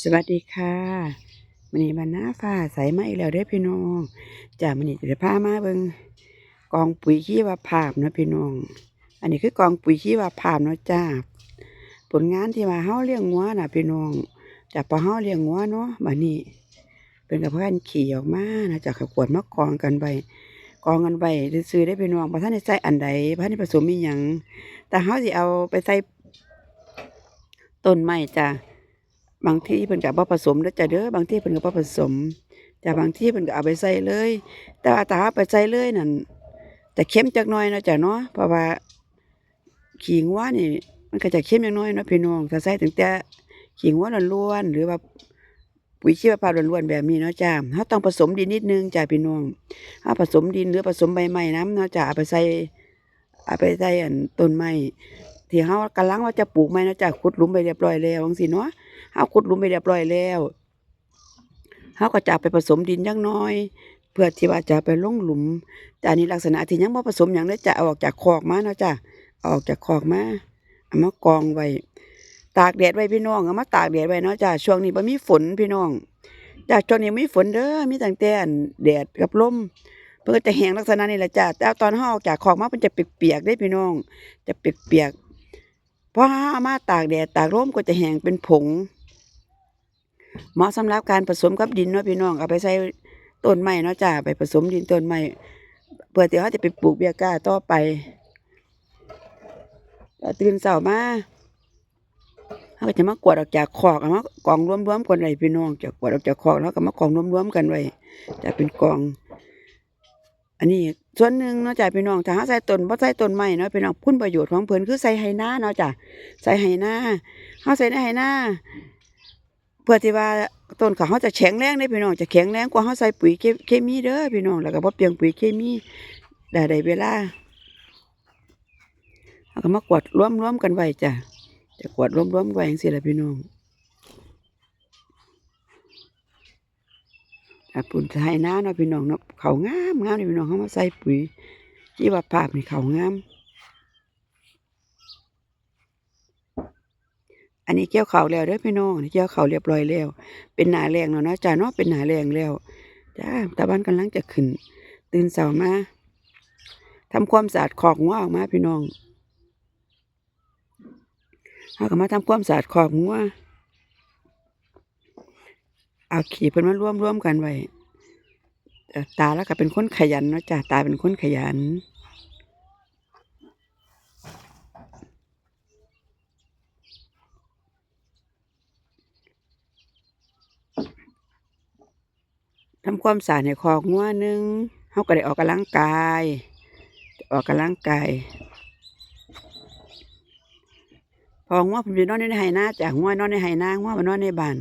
สวัสดีค่ะมันนี้บรรณาฟ้าใสมาอีกแล้วเด้อพี่น้องจ้ามันนี้จะพามาเบิงกองปุ๋ยขี้วาภาพเนาะพี่น้อง อันนี้คือกองปุ๋ยขี้วาภาพเนาะจ้าผลงานที่ว่าเฮาเลี้ยงงัวน่ะพี่น้องจากพอเฮาเลี้ยงงัวเนาะบัดนี้ เป็นกับเพื่อนขี่ออกมานะจากขวดมากองกันไปกองกันไปซื้อได้พี่น้องบ่ทันใส่อันใดบ่ทันผสมอีหยังแต่เฮาสิเอาไปใส่ต้นไม้จ้า บางที่เพิ่นก็บ่ผสมเด้อจ้ะเด้อบางที่เพิ่นก็บ่ผสมแต่บางที่เพิ่นก็เอาไปใส่เลย แต่ว่าถ้าเอาไปใส่เลยนั่นจะเค็มจักหน่อยเนาะจ้ะเนาะเพราะว่าขี้งัวนี่ มันก็จะเค็มจักหน่อยเนาะพี่น้องถ้าใส่ตั้งแต่ขี้งัวล้วนๆหรือว่าปุ๋ยชีวภาพล้วนๆแบบนี้เนาะจ้ะเฮาต้องผสมดินนิดนึงจ้ะพี่น้องเฮาผสมดินหรือผสมใบไม้น้ำเนาะจ้ะเอาไปใส่เอาไปใส่อันต้นไม้ที่เฮากำลังว่าจะปลูกไม้เนาะจ้ะขุดหลุมไปเรียบร้อยแล้วจังซี่เนาะ เฮาขุดหลุมไปเรียบร้อยแล้วเฮาก็จะไปผสมดินจักหน่อย เพื่อที่ว่าจะไปลงหลุมแต่อันนี้ลักษณะที่ยังบ่ผสมหยังเลยจะเอาออกจากคอกมาเนาะจ้ะอาออกจากคอกมาเอามากองไว้ตากแดดไว้พี่น้องเอามาตากแดดไว้เนาะจ้ะช่วงนี้บ่มีฝนพี่น้องจ้ะช่วงนี้มีฝนเด้อมีตั้งแต่อันแดดกับลมเพิ่นก็จะแห้งลักษณะนี้แหละจ้ะแต่ตอนเฮาออกจากคอกมาเพิ่นจะเปียกๆเด้พี่น้อง จะเปียกๆพอเฮาเอามาตากแดดตากลมก็จะแห้งเป็นผง เหมาะสำหรับการผสมกับดินเนาะพี่น้องเอาไปใส่ต้นไม้เนาะจ้าไปผสมดินต้นไม้เพื่อที่เขาจะไปปลูกเบียก้าต่อไปตื่นเช้ามาเขาก็จะมากวดออกจากคอกมากองรวมๆกันไว้พี่น้องจากวดออกจากคอกแล้วก็มากองรวมๆกันไว้จะเป็นกอง อันนี้ส่วนหนึ่งเนาะจ้ะพี่น้องถ้าเขาใส่ต้นบ่ใส่ต้นไม้เนาะพี่น้องพุ่นประโยชน์ของเพิ่นคือใส่ไหนาเนาะจ้ะใส่ไหนาเขาใส่ในไหนา เพื่อที่ว่าต้นเขาเขาจะแข็งแรงได้พี่น้องจะแข็งแรงกว่าเขาใส่ปุ๋ยเคมีเด้อพี่น้องแล้วก็บ่เปลียงปุ๋ยเคมีได้ได้เวลาเอาก็มากวดร่วมรวมกันไว้จ้ะจะกวดร่วมรวมไว้จังซี่ล่ะพี่น้องถ้าปุ่นไทยนาเนาะพี่น้องเนาะเขางามงามนี่พี่น้องเขามาใส่ปุ๋ยที่ว่าภาพนี่เขางาม นนี้เกี่ยวเขาวแล้วเด้อพี่น้องนี่เกี่ยวเขาวเรียบร้อยแล้ว เป็นหนาแรงแล้วเนาะจ้าเนาะเป็นหนาแรงแล้วจ้าตะวันกำลังจะขึ้น ตื่นเช้ามาทำความสะอาดขอกงัวออกมาพี่น้องเขาก็มาทำความสะอาดขอกงัวเอาขี่เพิ่นมาร่วมร่วมกันไว้ตาแล้วก็เป็นคนขยันเนาะจ้าตาเป็นคนขยัน ทำความสะอาดให้คอกงัวหนึงเขาก็ได้ออกกำลังกาย ออกกำลังกายพองัวผมไปนอนในไหนาจ้ะงัวนอนในไหนางัวมานอนในบ้าน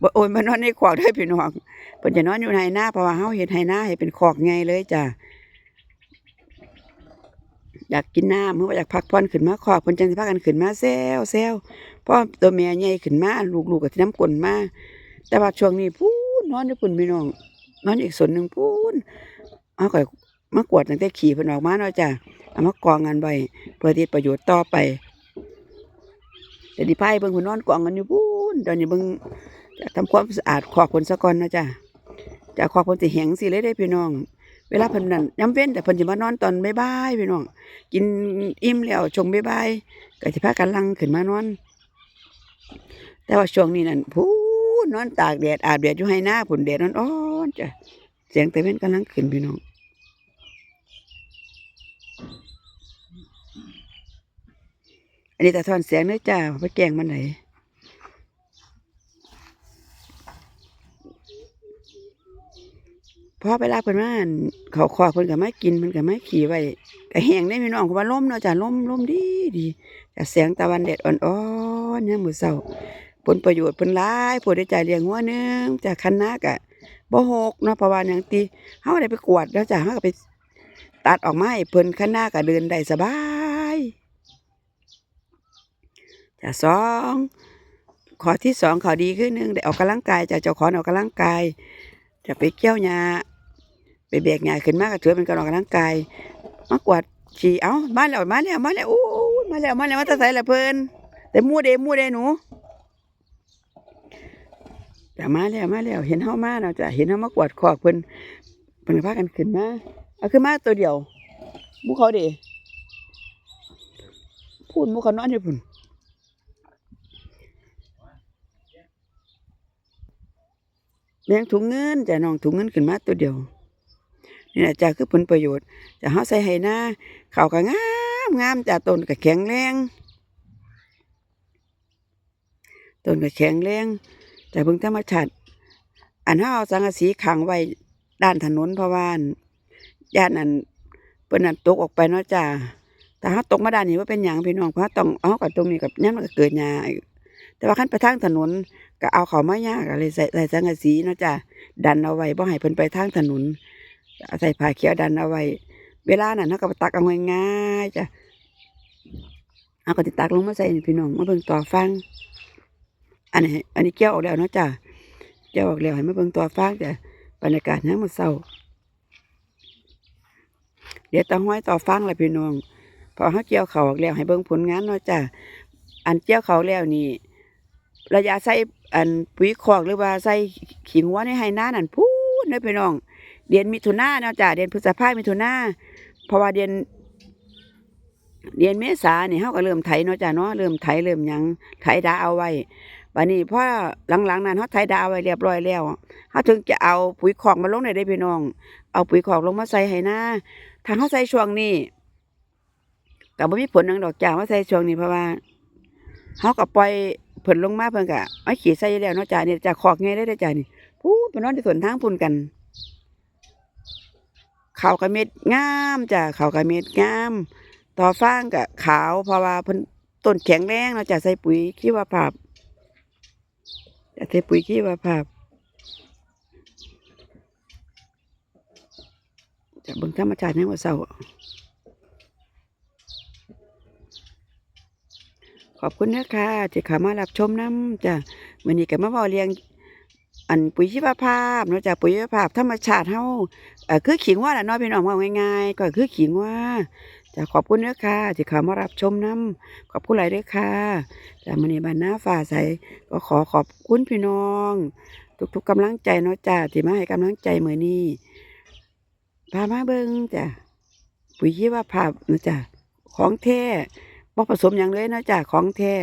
บ่โอนมานอนในคอกได้พี่น้องเพิ่นจะนอนอยู่ในไหนาเพราะว่าเฮาเฮ็ดไหนาให้เป็นคอกใหญ่เลยจ้ะอยากกินน้ำเมื่อว่าอยากพักผ่อนขึ้นมาคอกเพิ่นจังสิพากันขึ้นมาแซวแซวพอตัวแม่ใหญ่ขึ้นมาลูกๆก็สิน้ำกลนมาแต่ว่าช่วงนี้พูนนอนอยู่พุ่นพี่น้อง นอนอีกส่วนหนึ่งพูนเอาก็มากวดตั้งแต่ขี่เพิ่นออกมาเนาะจ้ะเอามากองกันไว้เพื่อที่ประโยชน์ต่อไปแต่ที่พายเบิ่งเพิ่นนอนกองกันอยู่พูนตอนนี้เบิ่งจะทำความสะอาดขอกเพิ่นซะก่อนเนาะจ้ะจะขอกเพิ่นสิแหงสิเลยเด้พี่น้องเวลาเพิ่นนั่นย้ำเว้นแต่เพิ่นสิมานอนตอนบ่ายๆพี่น้องกินอิ่มแล้วช่วงบ่ายๆก็สิพากันลังขึ้นมานอน แต่ว่าช่วงนี้นั่นพูนนอนตากแดดอาบแดดอยู่ให้หน้าผุนแดดนอ่อ นจ้ะเสียงตะเว้นกำลังขึ้นพี่น้องอันนี้ตะทอนเสียงเนื้อจ้าไปแกงมันไหนพอเวลาเพิ่นมาอั่นเขาคอกเพิ่นก็มากินเพิ่นก็มาขี่ไว้ก็แห้งได้พี่น้องเพราะว่าลมเนาะจ้ะลมลมดีดีจ้ะแสงตะวันแดดอ่อนๆยามมื้อเช้าผลประโยชน์เพิ่นหลายผู้ได้จ่ายเลี้ยงงัวหนึงจ้ะคันนากะ บ่หกเนาะเพระว่าหยังติเฮาได้ไปกวดแล้วจ้ะเฮาก็ไปตัดออกมาให้เพิ่นข้างหน้าก็เดินได้สบายจ้ะสองข้อที่สองข้อดีคือหนึ่งได้ออกกำลังกายจ้ะเจ้าของออกกำลังกายจะไปเกี่ยวหญ้าไปแบกหญ้าขึ้นมาก็ถือเป็นการออกกำลังกายมากวาดฉี่เอ้ามาแล้วมาแล้วมาแล้วโอ้มาแล้วมาแล้วมาตะไสละเพิ่นแต่มู่เด้หมู่เด้หนู จ้ะมาแล้วมาแล้วเห็นเฮามาเนาะจ้ะเห็นเฮามากวาดคอกเพิ่นเพิ่นพากันขึ้นมาเอาขึ้นมาตัวเดียวหมู่เขาเด้พูดหมู่เขานอนอยู่พุ่นแบ่งถุงเงินจ้ะน้องถุงเงินขึ้นมาตัวเดียวนี่แหละจ้ะคือผลประโยชน์จะเฮาใส่ให้นาข้าวก็งามงามจ้ะต้นก็แข็งแรงต้นก็แข็งแรง แต่เบิ่งธรรมชาติอันเฮาเอาสังกะสีขังไว้ด้านถนนเพราะว่าอั่นย่านนั้นเพิ่นนั่นตกออกไปเนาะจ้าแต่เฮาตกมาด้านนี้ว่าเป็นหยังพี่น้องเพราะต้องเอากับตรงนี้กับยามมันก็เกิดหญ้าแต่ว่าคันไปทางถนนก็เอาเข้ามายากก็เลยใส่ใส่สังกะสีเนาะจ้าดันเอาไว้บ่ให้เพิ่นไปทางถนนใส่ผ้าเขียวดันเอาไว้ เวลานั้นเฮาก็ตักเอาง่ายๆจ้ะเอาก็สิตักลงมาใส่พี่น้องมาเบิ่งต่อฟัง อันนี้อันนี้เกี่ยวออกแล้วเนาะจ้ะเกี่ยวออกแล้วให้มาเบิ่งตัวฟางจ้ะบรรยากาศยามมื้อเช้า เดี๋ยวต้อห้อยต่อฟางละพี่น้องพอเฮาเกี่ยวเขาออกแล้วให้เบิ่งผลงานเนาะจ้ะอันเกี่ยวเขาแล้วนี่ระยะใส่อันปุ๋ยคอกหรือว่าใส่ขี้งัวในไห้นานั่นพูนเด้อพี่น้อง เดือนมิถุนาเนาะจ้ะเดือนพฤษภามิถุนาเพราะว่าเดือนเดือนเมษาเนี่ยเฮาก็เริ่มไถเนาะจ้ะเนาะเริ่มไถเริ่มยังไถดาเอาไว้ บัดนี้พอหลังๆนั้นเฮาไถดาวไว้เรียบร้อยแล้วเฮาถึงจะเอาปุ๋ยคอกมาลงได้เด้พี่น้อง เอาปุ๋ยคอกลงมาใส่ให้นาถ้าเฮาใส่ช่วงนี้ก็บ่มีผลหยังดอกจ้าว่าใส่ช่วงนี้เพราะว่าเฮาก็ปล่อยเพิ่นลงมาเพิ่นก็เอาขี้ใส่แล้วเนาะจ้านี่จ้าคอกใหญ่เลยเด้จ้านี่พูนไปนอนที่สวนทางพุ่นกันขาวกะเม็ดงามจ้าข้าวกะเม็ดงาม ต่อฟางก็ขาวเพราะว่าเพิ่นต้นแข็งแรงเนาะจ้าใส่ปุ๋ยชีวภาพ จะเทปุ๋ยขี้ว่าภาพจะเบิ่งธรรมชาติในวันเสาร์ขอบคุณนะคะที่เข้ามารับชมน้ำจ้ะวันนี้ก็มาบอเรียง อันปุ๋ยชีวภาพเนาะจ้ะปุ๋ยชีวภาพธรรมชาติเฮาเอ่อคือขิงว่าแหละเนาะพี่น้องว่าง่ายๆก็คือขิงว่า จะขอบคุณเด้อค่ะที่เข้ามารับชมน้ำขอบคุณหลายด้อค่ะจ้ะมื้อนี้บ้านนาฟ้าใสก็ขอขอบคุณพี่น้อง ทุกๆกำลังใจเนาะจ้าที่มาให้กำลังใจมื้อนี้พามาเบิ่งจ้ะปุ๋ยชีวภาพเนาะจ้ะของแท้บ่ผสมหยังเลยเนาะจ้ะของแท้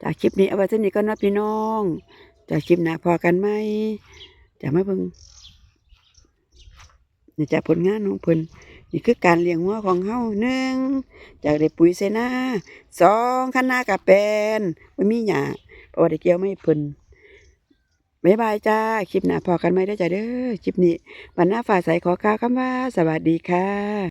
จากคลิปนี้เอาไว้เท่านี้ก็นาะพี่น้องจากคลิปหน้าพอกันไหมจะมาเบิ่งนี่จ้ะผลงานของเพิ่น นี่คือการเลี้ยงวัวของเฮาหนึ่งจากได้ปุ๋ยใส่นาสองคันนากะแปนไม่มีหยาเพราะว่าได้เกี่ยวไม่เพิ่นบายบายจ้า คลิปหน้าพอกันไหมได้จ้าเด้อ คลิปนี้วันหน้าฝ่าใสขอกาวคำว่า สวัสดีค่ะ